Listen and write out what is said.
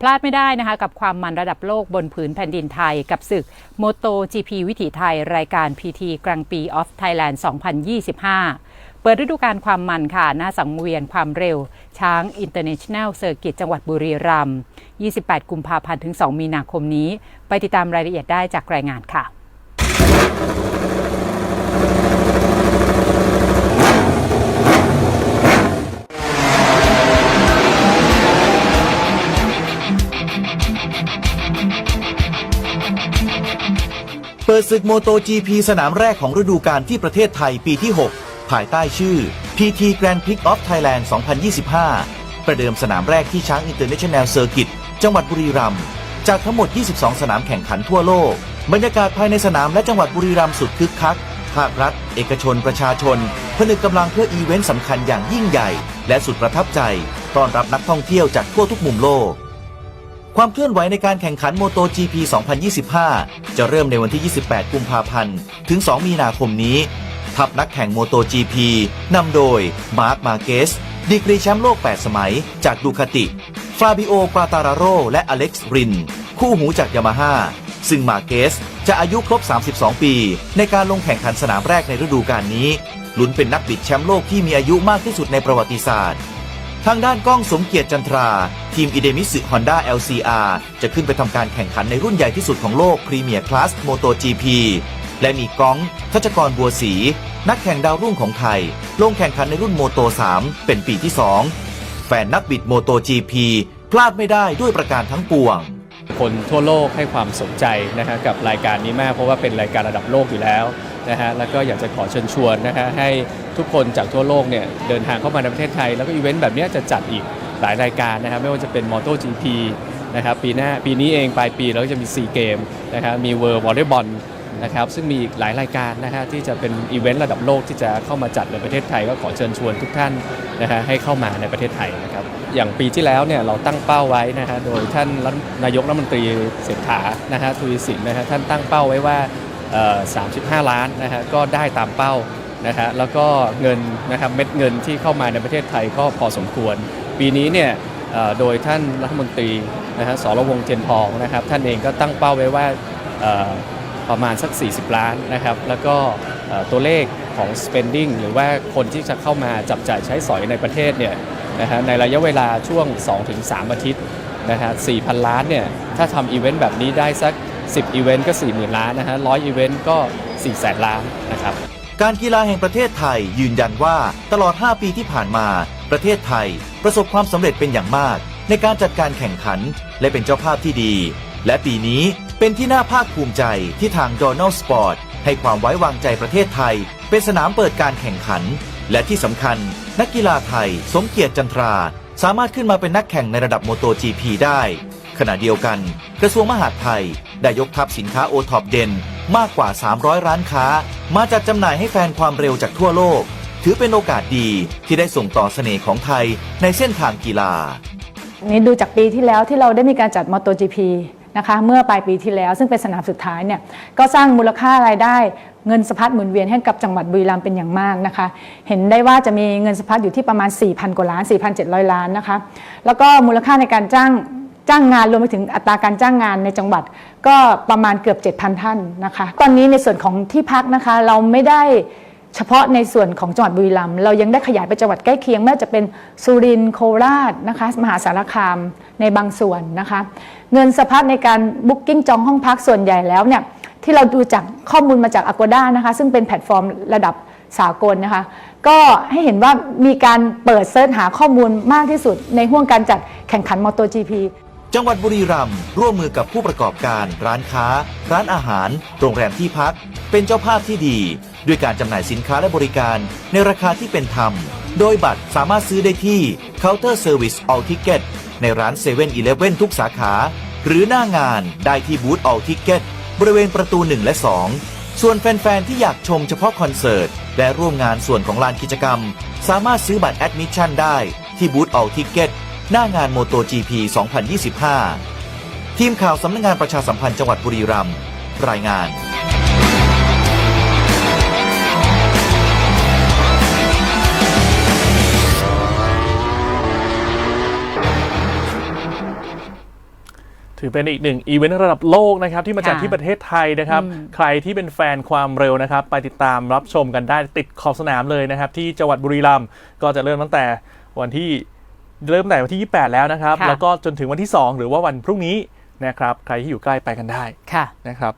พลาดไม่ได้นะคะ กับความมันระดับโลกบนผืนแผ่นดินไทย กับศึก Moto GP วิถีไทย รายการ PT กลางปี of Thailand 2025 เปิดฤดูกาลความมันค่ะ หน้าสังเวียนความเร็ว ช้าง International Circuit จังหวัดบุรีรัมย์28 กุมภาพันธ์ถึง 2 มีนาคมนี้ ไปติดตามรายละเอียดได้จากรายงานค่ะ ดศึกโมโต GP สนามแรกของฤดูกาลที่ประเทศไทยปีที่ 6 ภายใต้ชื่อ PT Grand Prix of Thailand 2025 ประเดิมสนามแรกที่ช้าง International Circuit จังหวัดบุรีรัมย์จากทั้งหมด 22 สนามแข่งขันทั่วโลก บรรยากาศภายในสนามและจังหวัดบุรีรัมย์สุดคึกคัก ภาครัฐ เอกชน ประชาชน ผนึกกำลังเพื่ออีเวนต์สำคัญอย่างยิ่งใหญ่ และสุดประทับใจ ต้อนรับนักท่องเที่ยวจากทั่วทุกมุมโลก ความเคลื่อนไหวในการแข่งขันโมโต GP 2025 จะเริ่มในวันที่ 28 กุมภาพันธ์ ถึง 2 มีนาคมนี้ ทัพนักแข่งโมโต GP นำโดย มาร์ค มาเกส ดีกรีแชมป์โลก 8 สมัย จากดูคาติ ฟาบิโอปาตาราโร และอเล็กซ์ ริน คู่หูจากยามาฮ่า ซึ่งมาเกสจะอายุครบ 32 ปี ในการลงแข่งขันสนามแรกในฤดูกาลนี้ลุ้นเป็นนักบิดแชมป์โลกที่มีอายุมากที่สุดในประวัติศาสตร์ ทางด้านก้องสมเกียรติจันทรา ทีมอิเดมิสึฮอนด้า LCR จะขึ้นไปทำการแข่งขันในรุ่นใหญ่ที่สุดของโลกพรีเมียร์คลาสโมโต GP และมีก้องทัชกรบัวศรีนักแข่งดาวรุ่งของไทย ลงแข่งขันในรุ่นโมโต 3 เป็นปีที่ 2 แฟนนักบิดโมโต GP พลาดไม่ได้ด้วยประการทั้งปวง คนทั่วโลกให้ความสนใจนะฮะกับรายการนี้มากเพราะว่าเป็นรายการระดับโลกอยู่แล้วนะฮะแล้วก็อยากจะขอเชิญชวนนะฮะให้ทุกคนจากทั่วโลกเนี่ยเดินทางเข้ามาในประเทศไทย แล้วก็อีเวนต์แบบนี้จะจัดอีก หลายรายการนะครับไม่ว่าจะเป็น Moto GP นะครับปีหน้าปีนี้เองปลายปีเราก็จะมีซีเกมนะครับมีเวิร์วอลเลย์บอลนะครับซึ่งมีอีกหลายรายการนะฮะที่จะเป็นอีเวนต์ระดับโลกที่จะเข้ามาจัดในประเทศไทยก็ขอเชิญชวนทุกท่านนะฮะให้เข้ามาในประเทศไทยนะครับอย่างปีที่แล้วเนี่ยเราตั้งเป้าไว้นะฮะโดยท่านนายกรัฐมนตรีเศรษฐานะฮะทวีสินนะฮะท่านตั้งเป้าไว้ว่า35 ล้านนะฮะก็ได้ตามเป้านะฮะแล้วก็เงินนะครับเม็ดเงินที่เข้ามาในประเทศไทยก็พอสมควร ปีนี้เนี่ยโดยท่านรัฐมนตรีนะฮะสรวงเทียนทองนะครับ ท่านเองก็ตั้งเป้าไว้ว่าประมาณสัก 40 ล้านนะครับ แล้วก็ตัวเลขของ spending หรือว่าคนที่จะเข้ามาจับจ่ายใช้สอยในประเทศเนี่ยนะฮะในระยะเวลาช่วง 2-3 อาทิตย์นะฮะ4,000 ล้านเนี่ยถ้าทำอีเวนต์แบบนี้ได้สัก 10 อีเวนต์ก็ 40,000 ล้านนะฮะ100อีเวนต์ก็ 400,000 ล้านนะครับ การกีฬาแห่งประเทศไทยยืนยันว่าตลอด 5 ปีที่ผ่านมา ประเทศไทยประสบความสำเร็จเป็นอย่างมาก ในการจัดการแข่งขันและเป็นเจ้าภาพที่ดี และปีนี้เป็นที่น่าภาคภูมิใจที่ทาง Donald Sport ให้ความไว้วางใจประเทศไทย เป็นสนามเปิดการแข่งขัน และที่สำคัญ นักกีฬาไทย สมเกียรติจันทรา สามารถขึ้นมาเป็นนักแข่งในระดับโมโต GP ได้ ขณะเดียวกัน กระทรวงมหาดไทย ได้ยกทัพสินค้าโอท็อปเด่นมากกว่า 300 ร้านค้า มาจัดจำหน่ายให้แฟนความเร็วจากทั่วโลก ถือเป็นโอกาสดีที่ได้ส่งต่อเสน่ห์ของไทยในเส้นทางกีฬา นี่ดูจากปีที่แล้วที่เราได้มีการจัด MotoGP นะคะเมื่อปลายปีที่แล้วซึ่งเป็นสนามสุดท้ายเนี่ยก็สร้างมูลค่ารายได้เงินสะพัดหมุนเวียนให้กับจังหวัดบุรีรัมย์เป็นอย่างมากนะคะ เห็นได้ว่าจะมีเงินสะพัดอยู่ที่ประมาณ 4,000 กว่าล้าน 4,700 ล้านนะคะ แล้วก็มูลค่าในการจ้างจ้างงานรวมไปถึงอัตราการจ้างงานในจังหวัดก็ประมาณเกือบ 7,000 ท่านนะคะ ตอนนี้ในส่วนของที่พักนะคะเราไม่ได้ เฉพาะในส่วนของจังหวัดบุรีรัมย์เรายังได้ขยายไปจังหวัดใกล้เคียงไม่ว่าจะเป็นสุรินทร์โคราชนะคะมหาสารคามในบางส่วนนะคะเงินสะพัดในการบุ๊กิ้งจองห้องพักส่วนใหญ่แล้วเนี่ยที่เราดูจากข้อมูลมาจาก Agoda นะคะซึ่งเป็นแพลตฟอร์มระดับสากลนะคะ ก็ให้เห็นว่ามีการเปิดเซิร์ชหาข้อมูลมากที่สุด ในห่วงการจัดแข่งขัน MotoGP จังหวัดบุรีรัมย์ร่วมมือกับผู้ประกอบการ ร้านค้า ร้านอาหาร โรงแรมที่พัก เป็นเจ้าภาพที่ดี ด้วยการจำหน่ายสินค้าและบริการในราคาที่เป็นธรรม โดยบัตรสามารถซื้อได้ที่ Counter Service All Ticket ในร้าน7 e เ e ่ e อทุกสาขา หรือหน้างานได้ที่บูธ All Ticket บริเวณประตู 1 และ 2 ส่วนแฟน ๆ ที่อยากชมเฉพาะคอนเสิร์ต และร่วมงานส่วนของลานกิจกรรม สามารถซื้อบัตรแอดมิชชั่นได้ที่บูธ All Ticket หน้างาน MotoGP 2025 ทีมข่าวสำนักงานประชาสัมพันธ์จังหวัดบุรีรัมย์รายงาน ถือเป็นอีกหนึ่งอีเวนต์ระดับโลกนะครับที่มาจัดค่ะที่ประเทศไทยนะครับอืมใครที่เป็นแฟนความเร็วนะครับ ไปติดตามรับชมกันได้ติดขอบสนามเลยนะครับ ที่จังหวัดบุรีรัมย์ก็จะเริ่มตั้งแต่วันที่เริ่มตั้งแต่วันที่ 28 แล้วนะครับ ค่ะ แล้วก็จนถึงวันที่ 2 หรือว่าวันพรุ่งนี้นะครับ ใครที่อยู่ใกล้ไปกันได้ค่ะ นะครับ